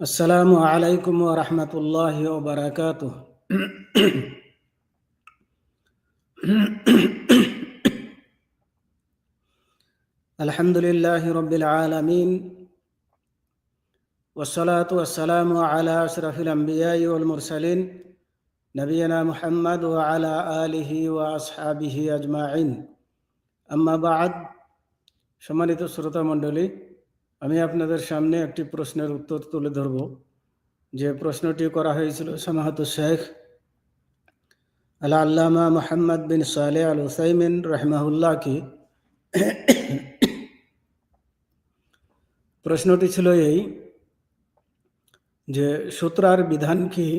السلام عليكم ورحمة الله وبركاته الحمد لله رب العالمين والصلاة والسلام على أشرف الأنبياء والمرسلين نبينا محمد وعلى آله وأصحابه أجمعين أما بعد সম্মানিত শ্রোতা মণ্ডলী আমি আপনাদের সামনে একটি প্রশ্নের উত্তর তুলে ধরব। যে প্রশ্নটি করা হয়েছিল, সমাহত শেখ আল আল্লামা মোহাম্মদ বিন সালে আল হুসাইমিন রহমাহুল্লাহকে। প্রশ্নটি ছিল এই যে, সূত্রার বিধান কি?